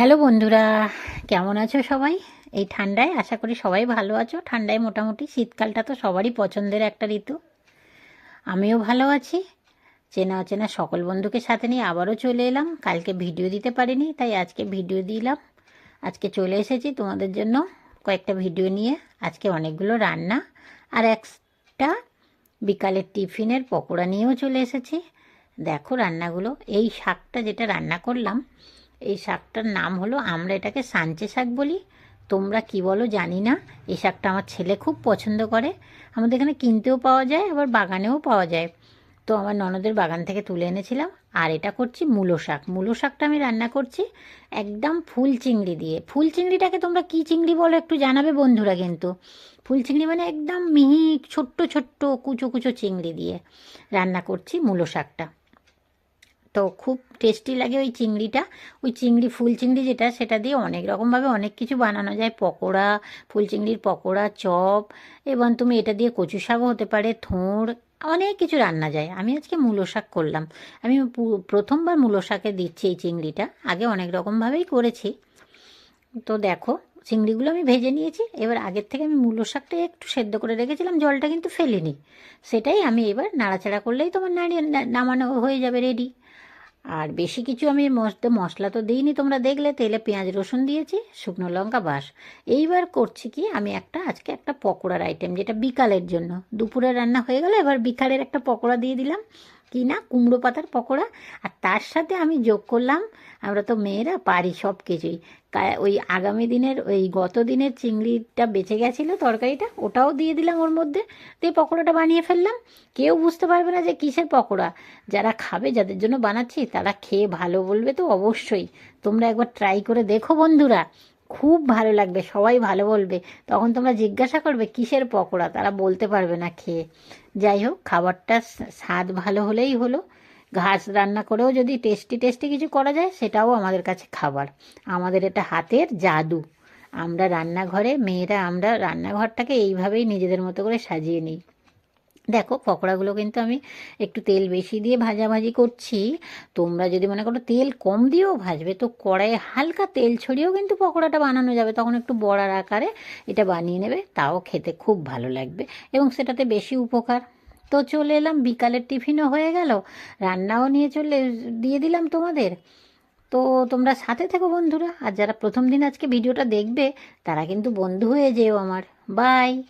Hello বন্ধুরা, কেমন আছো সবাই? এই ঠান্ডায় আশা করি সবাই ভালো আছো। ঠান্ডায় মোটামুটি শীতকালটা তো সবারই পছন্দের একটা ঋতু। আমিও ভালো আছি। চেনা অচেনা সকল বন্ধুকে সাথে নিয়ে আবারও চলে এলাম। কালকে ভিডিও দিতে পারিনি, তাই আজকে ভিডিও দিলাম। আজকে চলে এসেছি তোমাদের জন্য কয়েকটা ভিডিও নিয়ে। আজকে অনেকগুলো রান্না আর একটা বিকালের টিফিনের পকোড়া নিয়েও চলে এসেছি। দেখো রান্নাগুলো। এই শাকটা যেটা রান্না করলাম এই শাকটার নাম হলো আমরা এটাকে সাঞ্চে শাক বলি। তোমরা কি বলো জানি না। এই শাকটা আমার ছেলে খুব পছন্দ করে। আমাদের এখানে কিনতেও পাওয়া যায়, আবার বাগানেও পাওয়া যায়। তো আমার ননদের বাগান থেকে তুলে এনেছিলাম। আর এটা করছি মূলো শাক। মূলো শাকটা আমি রান্না করছি একদম ফুল চিংড়ি দিয়ে। ফুল চিংড়িটাকে তোমরা কি চিংড়ি বলো একটু জানাবে বন্ধুরা কিন্তু। ফুল চিংড়ি মানে একদম মিহি, ছোট্ট ছোট্ট, কুচো কুচো চিংড়ি দিয়ে রান্না করছি মূলো শাকটা। তো খুব টেস্টি লাগে ওই চিংড়িটা। ওই চিংড়ি, ফুল চিংড়ি যেটা, সেটা দিয়ে অনেক রকমভাবে অনেক কিছু বানানো যায়। পকোড়া, ফুল চিংড়ির পকোড়া, চপ, এবং তুমি এটা দিয়ে কচু শাকও হতে পারে, থোঁড়, অনেক কিছু রান্না যায়। আমি আজকে মূলো শাক করলাম। আমি প্রথমবার মূলো শাকে দিচ্ছি এই চিংড়িটা। আগে অনেক রকমভাবেই করেছি। তো দেখো, চিংড়িগুলো আমি ভেজে নিয়েছি। এবার আগের থেকে আমি মূলো শাকটা একটু সেদ্ধ করে রেখেছিলাম, জলটা কিন্তু ফেলিনি। সেটাই আমি এবার নাড়াচাড়া করলেই তোমার নাড়িয়ে, নামানো হয়ে যাবে রেডি আর বেশি কিছু আমি মশলা মশলা তো দিইনি তোমরা দেখলে, তেলে পেঁয়াজ, রসুন দিয়েছি, শুকনো লঙ্কা বাস। এইবার করছি কি, আমি একটা, আজকে একটা পকোড়ার আইটেম যেটা বিকালের জন্য। দুপুরে রান্না হয়ে গেলে এবার বিকালের একটা পকোড়া দিয়ে দিলাম। কি না কুমড়ো পাতার পকোড়া, আর তার সাথে আমি যোগ করলাম, আমরা তো মেয়েরা পারি সব কিছুই। ওই আগামী দিনের, ওই গত দিনের চিংড়িটা বেঁচে গেছিল তরকারিটা, ওটাও দিয়ে দিলাম ওর মধ্যে, দিয়ে পকোড়াটা বানিয়ে ফেললাম। কেউ বুঝতে পারবে না যে কিসের পকোড়া। যারা খাবে, যাদের জন্য বানাচ্ছি, তারা খেয়ে ভালো বলবে তো অবশ্যই। তোমরা একবার ট্রাই করে দেখো বন্ধুরা। খুব ভালো লাগবে, সবাই ভালো বলবে। তখন তোমরা জিজ্ঞাসা করবে, কিসের পকোড়া? তারা বলতে পারবে না খেয়ে। যাই হোক, খাবারটা স্বাদ- ভালো হলেই হলো। ঘাস রান্না করেও যদি টেস্টি টেস্টি কিছু করা যায়, সেটাও আমাদের কাছে খাবার। আমাদের এটা হাতের জাদু। আমরা রান্নাঘরে, মেয়েরা, আমরা রান্নাঘরটাকে এইভাবেই নিজেদের মতো করে সাজিয়ে নিই। দেখো, পকোড়াগুলো কিন্তু আমি একটু তেল বেশি দিয়ে ভাজাভাজি করছি। তোমরা যদি মনে করো তেল কম দিয়েও ভাজবে, তো কড়াইয়ে হালকা তেল ছড়িয়েও কিন্তু পকোড়াটা বানানো যাবে। তখন একটু বড়ার আকারে এটা বানিয়ে নেবে, তাও খেতে খুব ভালো লাগবে এবং সেটাতে বেশি উপকার। তো চলে এলাম, বিকালের টিফিনও হয়ে গেল, রান্নাও নিয়ে চলে দিয়ে দিলাম তোমাদের। তো তোমরা সাথে থেকো বন্ধুরা, আর যারা প্রথম দিন আজকে ভিডিওটা দেখবে, তারা কিন্তু বন্ধু হয়ে যেও আমার। বাই!